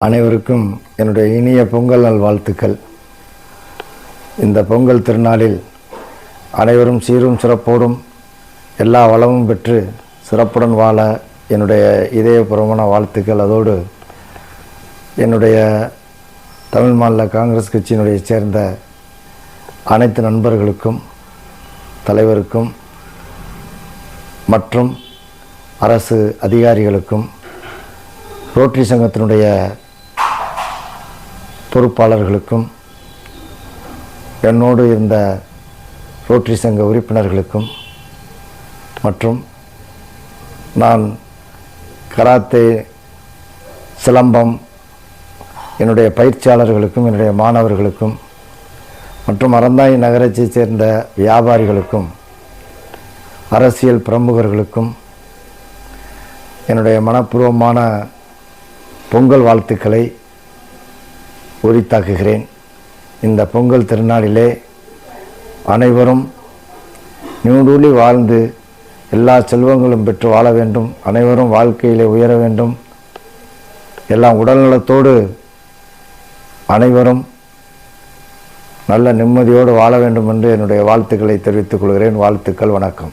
அனைவருக்கும் என்னுடைய இனிய பொங்கல் நல் வாழ்த்துக்கள் இந்த பொங்கல் திருநாளில் அனைவரும் சீரும் சிறப்போடும் எல்லா வளமும் பெற்று சிறப்புடன் வாழ என்னுடைய இதயபூர்வமான வாழ்த்துக்கள். அதோடு என்னுடைய தமிழ் மாநில காங்கிரஸ் கட்சியினுடைய சேர்ந்த அனைத்து நண்பர்களுக்கும் தலைவருக்கும் மற்றும் அரசு அதிகாரிகளுக்கும் ரோட்டரி சங்கத்தினுடைய பொறுப்பாளர்களுக்கும் என்னோடு இருந்த ரோட்டரி சங்க உறுப்பினர்களுக்கும் மற்றும் நான் கராத்தே சிலம்பம் என்னுடைய பயிற்சியாளர்களுக்கும் என்னுடைய மாணவர்களுக்கும் மற்றும் அறந்தாய் நகரத்தைச் சேர்ந்த வியாபாரிகளுக்கும் அரசியல் பிரமுகர்களுக்கும் என்னுடைய மனப்பூர்வமான பொங்கல் வாழ்த்துக்களை உரித்தாக்குகிறேன் இந்த பொங்கல் திருநாளிலே அனைவரும் நியூடூலி வாழ்ந்து எல்லா செல்வங்களும் பெற்று வாழ வேண்டும். அனைவரும் வாழ்க்கையிலே உயர வேண்டும். எல்லாம் உடல்நலத்தோடு அனைவரும் நல்ல நிம்மதியோடு வாழ வேண்டும் என்று என்னுடைய வாழ்த்துக்களை தெரிவித்துக் கொள்கிறேன். வாழ்த்துக்கள் வணக்கம்.